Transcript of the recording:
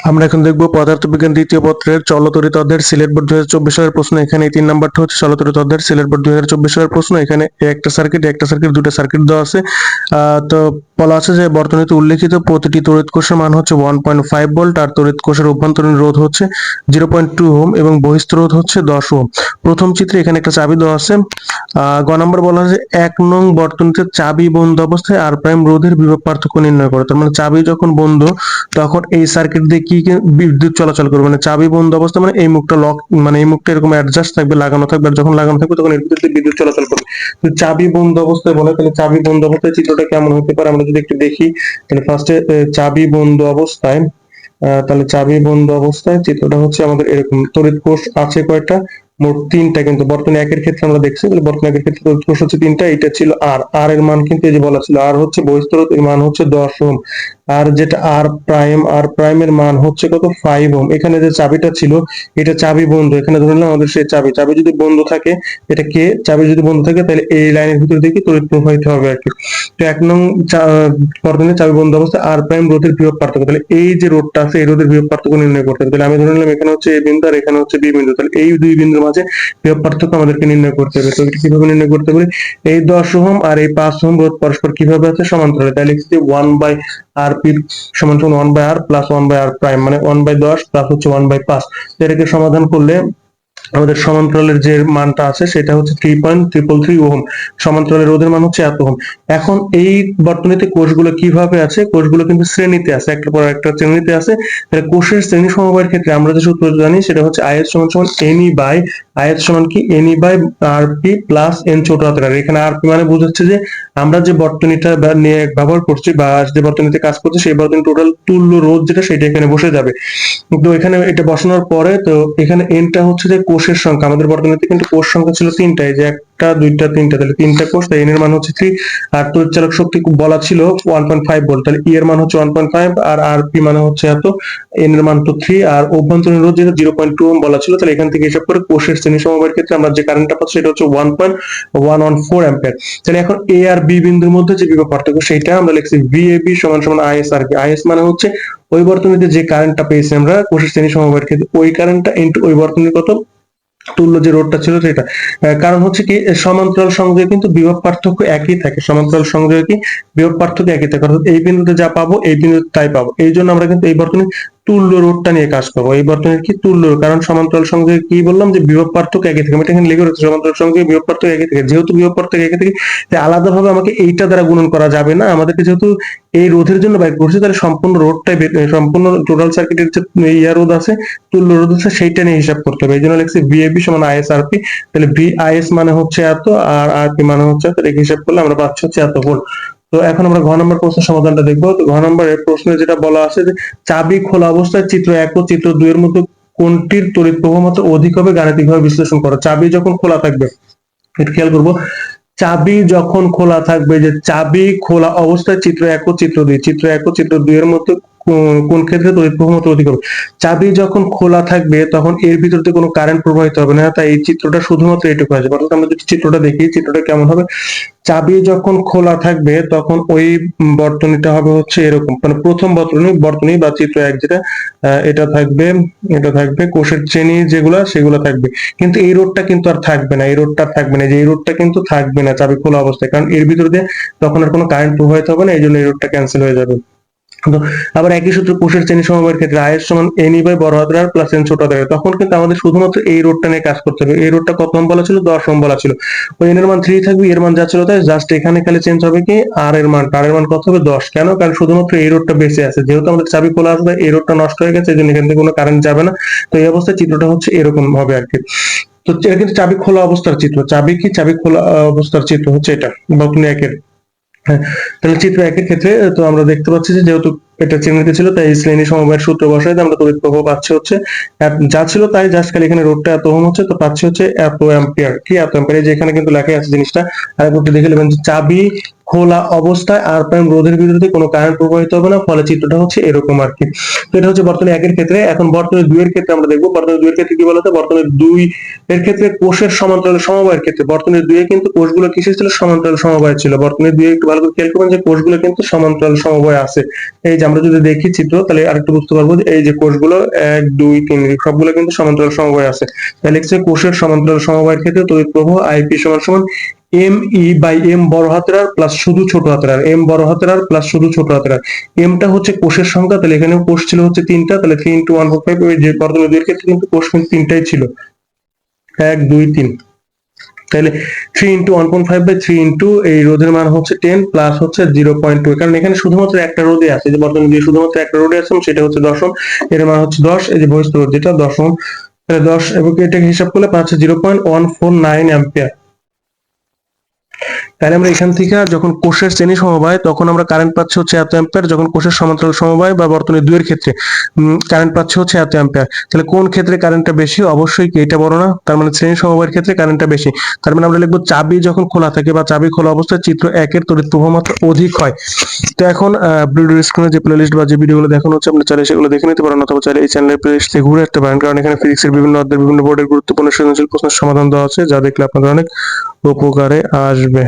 আমরা এখন দেখব পদার্থবিজ্ঞান দ্বিতীয় পত্রের চলতরিত অধ্যায়ের সিলেট বোর্ড দু হাজার চব্বিশ সালের প্রশ্ন। এখানে তিন নাম্বারটা হচ্ছে চলতরিত অধ্যায়ের সিলেট বোর্ড দুই হাজার চব্বিশ সালের প্রশ্ন। এখানে একটা সার্কিট একটা সার্কিট দুটো সার্কিট দেওয়া আছে। তো বলা আছে যে বর্তনীতে উল্লেখিত প্রতিটি তড়িৎ কোষের মান হচ্ছে ওয়ান পয়েন্ট ফাইভ ভোল্ট আর তড়িৎ কোষের অভ্যন্তরীণ রোধ হচ্ছে জিরো পয়েন্ট টু ওম এবং বহিস্থ রোধ হচ্ছে দশ ওম প্রথম চিত্রে এখানে একটা চাবি দেওয়া আছে। গ নম্বর বলা আছে এক নং বর্তনীতে চাবি বন্ধ অবস্থায় আর প্রাইম রোধের বিভব পার্থক্য নির্ণয় করে। তার মানে চাবি যখন বন্ধ, তখন এই সার্কিট দিয়ে কি বিদ্যুৎ চলাচল করবে? মানে চাবি বন্ধ অবস্থা মানে এই মুখটা লক মানে এই মুখটা এরকম অ্যাডজাস্ট থাকবে, লাগানো থাকবে যখন লাগানো থাকবে তখন এর ভিতর দিয়ে বিদ্যুৎ চলাচল করবে। তো চাবি বন্ধ অবস্থায় বলে, তাহলে চাবি বন্ধ অবস্থায় চিত্রটা কেমন হতে পারে? আমরা যদি একটু দেখি, তাহলে ফার্স্টে চাবি বন্ধ অবস্থায় তাহলে চাবি বন্ধ অবস্থায় চিত্রটা হচ্ছে আমাদের এরকম। তড়িৎ কোষ আছে কয়টা? মোট তিনটা কিন্তু। বর্তমানে একের ক্ষেত্রে আমরা দেখছি, তাহলে বর্তমানে একের ক্ষেত্রে তড়িৎ কোষ হচ্ছে তিনটা এটা ছিল আর আর এর মান কিন্তু এই যে বলা ছিল আর হচ্ছে বহিস্তরত এর মান হচ্ছে দশ ওহম আর যেটা আর প্রাইম আর প্রাইমের মান হচ্ছে কত? ফাইভ ওহম এখানে যে চাবিটা ছিল, এটা চাবি বন্ধ। এখানে ধরে নিলাম আমাদের সেই চাবি। চাবি যদি বন্ধ থাকে, এটা কে? চাবি যদি বন্ধ থাকে, তাহলে এই লাইনের ভিতর দিয়ে কি তড়িৎ প্রবাহিত হবে আর কি। তো এক নং বর্তমানে চাবি বন্ধ অবস্থায় আর প্রাইম রোধের বিভব পার্থক্য। তাহলে এই যে রোধটা আছে, এই রোধের বিভব পার্থক্য নির্ণয় করতে হবে। তাহলে আমি ধরে নিলাম এখানে হচ্ছে এ বিন্দু আর এখানে হচ্ছে বি বিন্দু। তাহলে এই দুই বিন্দুর মাঝে বিভব পার্থক্য আমাদেরকে নির্ণয় করতে হবে। তো এটা কীভাবে নির্ণয় করতে হবে? এই দশ ওহম আর এই পাঁচ ওহম রোধ পরস্পর কীভাবে আছে? সমান্তরালে। তাহলে লিখছি ওয়ান বাই আর পি সমান সমান one by R plus one by R prime মানে ওয়ান বাই দশ প্লাস হচ্ছে ওয়ান বাই পাঁচ। এটাকে সমাধান করলে আমাদের সমান্তরালের যে মানটা আছে সেটা হচ্ছে three point triple three ohm. সমান্তরালের রোধের মান হচ্ছে এত ওহম। এখন এই বর্তনীতে কোষগুলো কীভাবে আছে? কোষগুলো কিন্তু শ্রেণীতে আছে একটা পর একটা শ্রেণীতে আছে। কোষের শ্রেণি সমবায়ের ক্ষেত্রে আমরা যে সূত্র জানি সেটা হচ্ছে আইএস সমান সমান এনই বাই আইএস সমান কি? NE by R P plus N ছোট হাতের আর এখানে আর পি মানে বোঝাচ্ছে যে আমরা যে বর্তনীটা নিয়ে ব্যবহার করছি বা যে বর্তনীতে কাজ করছি সেই বর্তনী টোটাল তুল্য রোধ যেটা সেটা এখানে বসে যাবে। তো এখানে এটা বসানোর পরে তো এখানে এনটা হচ্ছে যে কোষের সংখ্যা, আমাদের বর্তমানে কিন্তু কোষ সংখ্যা ছিল তিনটা যে একটা, দুইটা, তিনটা, তাহলে তিনটা কোষ, তাই এর মান হচ্ছে থ্রি আর তড়িৎ চালক শক্তি বলা ছিল ওয়ান পয়েন্ট ফাইভ ভোল্ট তাহলে ই এর মান হচ্ছে ওয়ান পয়েন্ট ফাইভ আর আর পি মানে হচ্ছে এত এন এর মান তো থ্রি আর অভ্যন্তরীণ রোধ যেটা জিরো পয়েন্ট টু বলা ছিল, তাহলে এখান থেকে হিসাব করে কোষের শ্রেণি সমবায়ের ক্ষেত্রে আমরা যে কারেন্টটা পাচ্ছি, সেটা হচ্ছে one point one one four ampere তাহলে এখন এ আর বি বিন্দুর মধ্যে যে বিভব পার্থক্য সেটা আমরা লিখছি ভি এ বি সমান সমান আইএস আর বি আইএস মানে হচ্ছে ওই বর্তনীতে যে কারেন্টটা পেয়েছি আমরা কোষের শ্রেণি সমবায়ের ক্ষেত্রে, ওই কারেন্টটা ইন্টু ওই বর্তনীর কত? তুল্য যে রোডটা ছিল সেটা। কারণ হচ্ছে কি, সমান্তরাল সংযোগে কিন্তু বিভব পার্থক্য একই থাকে। সমান্তরাল সংযোগে কি, বিভব পার্থক্য একই থাকে। অর্থাৎ এই বিন্দুতে যা পাবো, এই বিন্দুতে তাই পাবো। এই জন্য আমরা কিন্তু এই বর্তনী তুল্য রোডটা নিয়ে কাজ করব। এই বর্তনীর কি তুল্য। কারণ সমান্তরাল সংযোগে কি বললাম যে বিভব পার্থক্য একই থাকে আমি এখানে লিখে রাখছি, সমান্তরাল সংযোগে বিভব পার্থক্য একই থাকে। যেহেতু বিভব পার্থক্য একই থাকে তাই আলাদাভাবে আমাকে এইটা দ্বারা গুণন করা যাবে না। আমাদেরকে যেহেতু এই রোধের জন্য বাইর করছে, তাহলে সম্পূর্ণ রোডটাই সম্পূর্ণ টোটাল সার্কিটের যে ইয়া রোধ আছে, তুল্য রোধ আছে, সেইটা নিয়ে হিসাব করতে হবে। এই জন্য লিখছি ভিএবি সমান আইএস আরপি তাহলে ভি আইএস মানে হচ্ছে এত, আর আরপি মানে হচ্ছে এত রেখে হিসাব করলে আমরা পাচ্ছি হচ্ছে এত ভোল্ট। তো এখন আমরা ঘ নম্বর প্রশ্নের সমাধানটা দেখব। তো ঘ নম্বরের প্রশ্নে যেটা বলা আছে যে, চাবি খোলা অবস্থায় চিত্র এক ও চিত্র দুই এর মধ্যে কোনটির তড়িৎ প্রবাহ মাত্রা অধিক হবে গাণিতিকভাবে বিশ্লেষণ করো। চাবি যখন খোলা থাকবে, এটা খেয়াল করব, চাবি যখন খোলা থাকবে যে চাবি খোলা অবস্থায় চিত্র এক ও চিত্র দুই, চিত্র এক ও চিত্র দুই এর মধ্যে কোন- ক্ষেত্রে তড়িৎ প্রবাহ মাত্রা অধিক হবে? চাবি যখন খোলা থাকবে, তখন এর ভিতর দিয়ে কোনো কারেন্ট প্রবাহিত হবে না। তাই এই চিত্রটা শুধুমাত্র এটুকু আসবে অর্থাৎ আমরা যদি চিত্রটা দেখি, চিত্রটা কেমন হবে? চাবি যখন খোলা থাকবে, তখন ওই বর্তনীটা হবে হচ্ছে এরকম। মানে প্রথম বর্তনী বর্তনী বা চিত্র এক যেটা এটা থাকবে এটা থাকবে, কোষের চেনি যেগুলা, সেগুলো থাকবে। কিন্তু এই রোডটা কিন্তু আর থাকবে না। এই রোডটা থাকবে না। যে এই রোডটা কিন্তু থাকবে না চাবি খোলা অবস্থায়। কারণ এর ভিতর দিয়ে তখন আর কোনো কারেন্ট প্রবাহিত হবে না। এই জন্য এই রোডটা ক্যান্সেল হয়ে যাবে। তো আবার একই সূত্র কোষের শ্রেণি সমবায়ের ক্ষেত্রে আয়ের সমান এনি বাই বড় হাতের আর প্লাস এন ছোট হাতের। তখন কিন্তু আমাদের শুধুমাত্র এই রোডটা নিয়ে কাজ করতে হবে। এই রোডটা কত বলা ছিল? দশ ওহম বলা ছিল। ওই এন এর মান থ্রি থাকবে এর মান যা ছিল তাই জাস্ট এখানে খালি চেঞ্জ হবে কি? আর এর মান। আর এর মান কত হবে? দশ। কেন? কারণ শুধুমাত্র এই রোডটা বেঁচে আছে। যেহেতু আমাদের চাবি খোলা আসবে এই রোডটা নষ্ট হয়ে গেছে, এই জন্য এখান থেকে কোনো কারেন্ট যাবে না। তো এই অবস্থায় চিত্রটা হচ্ছে এরকম হবে আর কি। তো এটা কিন্তু চাবি খোলা অবস্থার চিত্র। চাবি কি? চাবি খোলা অবস্থার চিত্র হচ্ছে এটা বর্তনী একের হ্যাঁ তাহলে চিত্র একের ক্ষেত্রে তো আমরা দেখতে পাচ্ছি যে যেহেতু এটা চিহ্নিত ছিল, তাই শ্রেণি সমবায়ের সূত্র বসায় আমরা তড়িৎ প্রবাহ পাচ্ছি হচ্ছে যা ছিল তাই জাস্ট খালি এখানে রোডটা এত ওহম হচ্ছে, তো পাচ্ছি হচ্ছে এত অ্যাম্পিয়ার কি এত অ্যাম্পিয়ার যে এখানে কিন্তু লেখা আছে জিনিসটা আর একটু দেখে নেবেন চাবি খোলা অবস্থায় আর প্রাইম রোধের বিরুদ্ধে কোনো কারেন্ট প্রবাহিত হবে না, ফলে চিত্রটা হচ্ছে এরকম আর কি। তো এটা হচ্ছে বর্তমানে একের ক্ষেত্রে। এখন বর্তমানে দুইয়ের ক্ষেত্রে আমরা দেখব, বর্তমানে দুইয়ের ক্ষেত্রে কি বলতো? বর্তমানে দুই এর ক্ষেত্রে কোষের সমান্তরাল সমবায়ের ক্ষেত্রে। বর্তমানে দুইয়ে কিন্তু কোষগুলো কিসের ছিল? সমান্তরাল সমবায় ছিল। বর্তমানে দুইয়ে একটু ভালো করে খেয়াল করবেন যে কোষগুলো কিন্তু সমান্তরাল সমবায় আছে। এই যে আমরা যদি দেখি চিত্র, তাহলে আরেকটু বুঝতে পারব যে এই যে কোষগুলো, এক, দুই, তিন, সবগুলো কিন্তু সমান্তরাল সমবায় আছে। তাহলে কোষের সমান্তরাল সমবায়ের ক্ষেত্রে তড়িৎ প্রবাহ আইপি সমান সমান এম ই বাই এম বড় হাতের আর প্লাস শুধু ছোট হাতের আর, এম বড় হাতের আর প্লাস শুধু ছোট হাতের আর। এমটা হচ্ছে কোষের সংখ্যা, তাহলে এখানে কোষ ছিল হচ্ছে তিনটা, তাহলে three into one four five যে বর্তমানে দুইয়ের ক্ষেত্রে কিন্তু কোষ কিন্তু তিনটাই ছিল। এক, দুই, তিন। তাহলে three into one point five by three into এই রোধের মান হচ্ছে টেন প্লাস হচ্ছে জিরো পয়েন্ট টু কারণ এখানে শুধুমাত্র একটা রোদে আছে যে বর্তমানে যে শুধুমাত্র একটা রোদে আছে সেটা হচ্ছে দশম এর মান হচ্ছে দশ, এই যে বহিস্থ রোধ যেটা দশম দশ এবং এটাকে হিসাব করলে পাচ্ছে zero point one four nine ampere তাহলে আমরা এখান থেকে যখন কোষের শ্রেণি সমবায়, তখন আমরা কারেন্ট পাচ্ছি হচ্ছে এত অ্যাম্পিয়ার যখন কোষের সমান্তরাল সমবায় বা বর্তমানে দুইয়ের ক্ষেত্রে কারেন্ট পাচ্ছি হচ্ছে এত অ্যাম্পিয়ার তাহলে কোন ক্ষেত্রে কারেন্টটা বেশি? অবশ্যই এটা বড় না? তার মানে শ্রেণি সমবায়ের ক্ষেত্রে কারেন্টটা বেশি। তার মানে আমরা লিখব চাবি যখন খোলা থাকে বা চাবি খোলা অবস্থায় চিত্র একের তড়িৎ প্রবাহ মাত্রা অধিক হয়। তো এখন ভিডিও স্ক্রিনে যে প্লেলিস্ট বা যে ভিডিওগুলো দেখানো হচ্ছে, আপনি চাইলে সেগুলো দেখে নিতে পারেন অথবা চাইলে এই চ্যানেলের প্লেলিস্ট থেকে ঘুরে আসতে পারেন। কারণ এখানে ফিজিক্সের বিভিন্ন অধ্যায়ের বিভিন্ন বোর্ডের গুরুত্বপূর্ণ সৃজনশীল প্রশ্নের সমাধান দেওয়া আছে, যা দেখলে আপনাদের অনেক উপকারে আসবে।